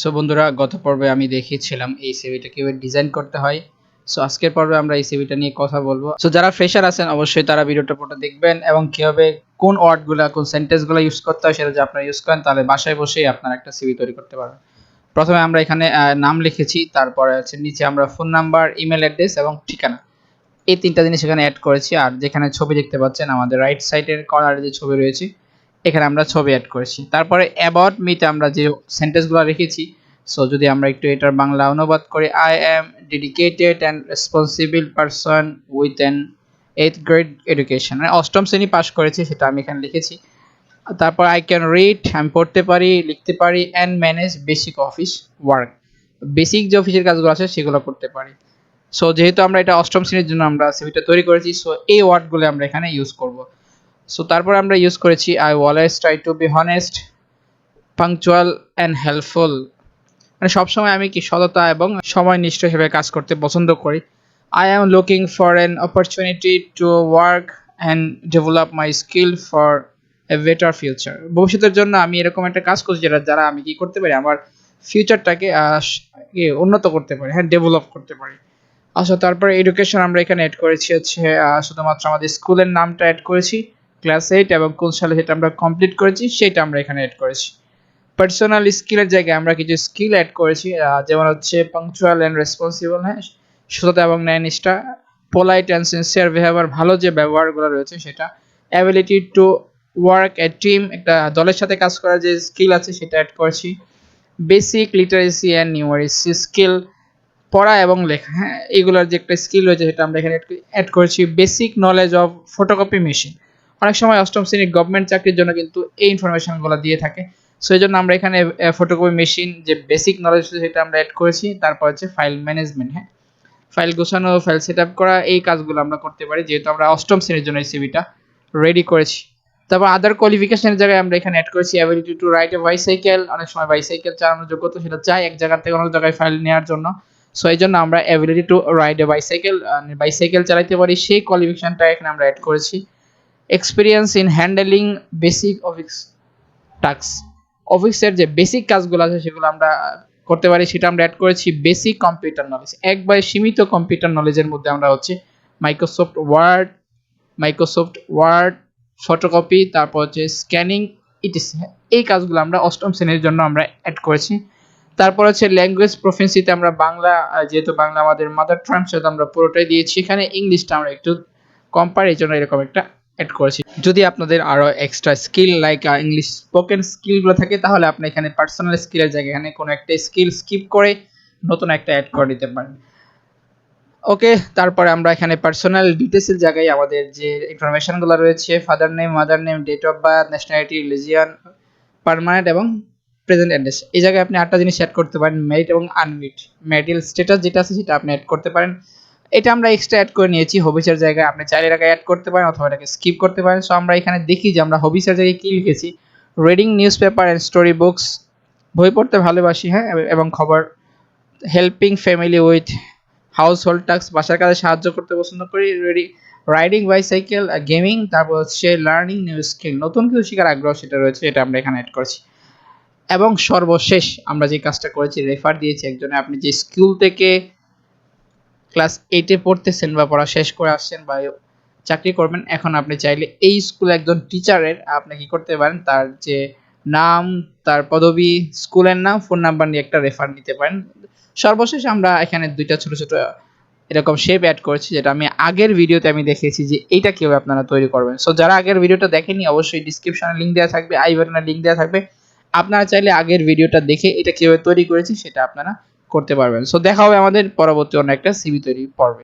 So বন্ধুরা, গত পর্বে আমি দেখিয়েছিলাম এই সিভিটা কীভাবে ডিজাইন করতে হয়। সো আজকের পর্বে আমরা এই সিভিটা নিয়ে কথা বলব। সো যারা ফ্রেশার আছেন, অবশ্যই তারা ভিডিওটা পুরোটা দেখবেন এবং কীভাবে কোন ওয়ার্ডগুলো, কোন সেন্টেন্সগুলো ইউজ করতে হয় সেটা যদি আপনারা ইউজ করেন, তাহলে বাসায় বসেই আপনারা একটা সিভি তৈরি করতে পারবেন। প্রথমে আমরা এখানে নাম লিখেছি, তারপরে হচ্ছে নিচে আমরা ফোন নাম্বার ইমেল অ্যাড্রেস এবং ঠিকানা। এই তিনটা জিনিস এখানে অ্যাড করেছি। আর যেখানে ছবি দেখতে পাচ্ছেন, আমাদের রাইট সাইডের কর্নারে যে ছবি রয়েছে এখানে আমরা ছবি অ্যাড করেছি। তারপরে অ্যাবাউট মিতে আমরা যে সেন্টেন্সগুলো রেখেছি সো যদি আমরা একটু এটার বাংলা অনুবাদ করি I am dedicated and responsible person with an eighth grade education মানে অষ্টম শ্রেণি পাশ করেছি, সেটা আমি এখানে লিখেছি। তারপর আই ক্যান রিড আমি পড়তে পারি, লিখতে পারি and manage basic office work basic যে অফিসের কাজগুলো আছে, সেগুলো করতে পারি। সো যেহেতু আমরা এটা অষ্টম শ্রেণির জন্য আমরা সিভিটা তৈরি করেছি সো এই ওয়ার্ডগুলো আমরা এখানে ইউজ করব। সো তারপর আমরা ইউজ করেছি I always try to be honest punctual and helpful মানে সবসময় আমি কি সততা এবং সময়নিষ্ঠ হিসেবে কাজ করতে পছন্দ করি। I am looking for an opportunity to work and develop my skill for a better future ভবিষ্যতের জন্য আমি এরকম একটা কাজ করছি যেটা, যারা আমি কি করতে পারি, আমার ফিউচারটাকে উন্নত করতে পারি হ্যাঁ ডেভেলপ করতে পারি। আচ্ছা তারপরে এডুকেশন আমরা এখানে অ্যাড করেছি হচ্ছে শুধুমাত্র আমাদের স্কুলের নামটা অ্যাড করেছি। ক্লাস এইট এবং কোন সালে সেটা আমরা কমপ্লিট করেছি, সেটা আমরা এখানে অ্যাড করেছি। পার্সোনাল স্কিলের জায়গায় আমরা কিছু স্কিল অ্যাড করেছি যেমন হচ্ছে পাংচুয়াল অ্যান্ড রেসপন্সিবল হ্যাঁ? সততা এবং ন্যায়নিষ্ঠা পোলাইট অ্যান্ড সিনসিয়ার বিহেভিয়ার ভালো যে ব্যবহারগুলো রয়েছে সেটা। Ability to work a team একটা দলের সাথে কাজ করার যে স্কিল আছে সেটা অ্যাড করেছি। Basic literacy and numeracy skill পড়া এবং লেখা হ্যাঁ? এগুলোর যে একটা স্কিল রয়েছে সেটা আমরা এখানে অ্যাড করেছি। Basic knowledge of photocopy machine অনেক সময় অষ্টম শ্রেণির গভর্নমেন্ট চাকরির জন্য কিন্তু এই ইনফরমেশনগুলো দিয়ে থাকে। সো এই জন্য আমরা এখানে ফটোকপি মেশিন যে বেসিক নলেজ সেটা আমরা অ্যাড করেছি। তারপর হচ্ছে ফাইল ম্যানেজমেন্ট হ্যাঁ? ফাইল গোছানো ফাইল সেট আপ করা, এই কাজগুলো আমরা করতে পারি। যেহেতু আমরা অষ্টম শ্রেণির জন্য এই সিভিটা রেডি করেছি। তারপর আদার কোয়ালিফিকেশনের জায়গায় আমরা এখানে অ্যাড করেছি ability to write a bicycle অনেক সময় বাইসাইকেল চালানোর যোগ্যতা সেটা চাই এক জায়গা থেকে অন্য জায়গায় ফাইল নেওয়ার জন্য। সো এই জন্য আমরা ability to ride a bicycle bicycle চালাতে পারি। সেই কোয়ালিফিকেশনটা এখানে আমরা অ্যাড করেছি। Experience in handling basic office task অফিসের যে বেসিক কাজগুলো আছে সেগুলো আমরা করতে পারি, সেটা আমরা অ্যাড করেছি বেসিক কম্পিউটার নলেজ একবারে সীমিত কম্পিউটার নলেজের মধ্যে আমরা হচ্ছে Microsoft word Microsoft word photocopy তারপর হচ্ছে স্ক্যানিং ইটিসি এই কাজগুলো আমরা অষ্টম শ্রেণির জন্য আমরা অ্যাড করেছি। তারপর হচ্ছে ল্যাঙ্গুয়েজ প্রফেন্সিতে আমরা বাংলা যেহেতু বাংলা আমাদের মাদার টাং সেটা আমরা পুরোটাই দিয়েছি। এখানে ইংলিশটা আমরা একটু কম পারি এই জন্য এরকম একটা অ্যাড করেছি। যদি আপনাদের আরও extra skill like English spoken স্কিলগুলো থাকে, তাহলে আপনি এখানে পার্সোনাল স্কিলের জায়গায় এখানে কোনো একটা স্কিল স্কিপ করে নতুন একটা অ্যাড করে দিতে পারেন। ওকে তারপরে আমরা এখানে পার্সোনাল ডিটেলসের জায়গায় আমাদের যে ইনফরমেশনগুলো রয়েছে father name mother name date of birth nationality religion permanent এবং প্রেজেন্ট অ্যাড্রেস এই জায়গায় আপনি আটটা জিনিস অ্যাড করতে পারেন মেরিট এবং আনমেরিট ম্যারিটাল স্ট্যাটাস যেটা আছে সেটা আপনি অ্যাড করতে পারেন। এটা আমরা এক্সট্রা অ্যাড করে নিয়েছি। হবিসের জায়গায় আপনি চাইলে এটাকে অ্যাড করতে পারেন অথবা এটাকে স্কিপ করতে পারেন। সো আমরা এখানে দেখি যে আমরা হবিসের জায়গায় কী লিখেছি? Reading newspaper and story books বই পড়তে ভালোবাসি হ্যাঁ? এবং খবর helping family with household task বাসার কাজে সাহায্য করতে পছন্দ করি। রেডি রাইডিং বাইসাইকেল গেমিং তারপর হচ্ছে লার্নিং নিউ স্কিল নতুন কিছু শেখার আগ্রহ সেটা রয়েছে, এটা আমরা এখানে অ্যাড করছি। এবং সর্বশেষ আমরা যে কাজটা করেছি রেফার দিয়েছি একজনে, আপনি যে স্কুল থেকে ক্লাস এইটে পড়তেছেন বা পড়া শেষ করে আসছেন বা চাকরি করবেন, এখন আপনি চাইলে এই স্কুলে একজন টিচারের আপনি কি করতে পারেন, তার যে নাম, তার পদবি স্কুলের নাম ফোন নাম্বার নিয়ে একটা রেফার নিতে পারেন। সর্বশেষ আমরা এখানে দুইটা ছোট ছোট এরকম শেপ অ্যাড করেছি, যেটা আমি আগের ভিডিওতে আমি দেখিয়েছি যে এইটা কীভাবে আপনারা তৈরি করবেন। সো যারা আগের ভিডিওটা দেখেনি অবশ্যই ডিসক্রিপশনে লিঙ্ক দেওয়া থাকবে আই বাটনে লিঙ্ক দেওয়া থাকবে। আপনারা চাইলে আগের ভিডিওটা দেখে এটা কীভাবে তৈরি করেছি, সেটা আপনারা করতে পারবেন। সো দেখা হবে আমাদের পরবর্তী অন্য একটা সিবি তৈরি পর্বে।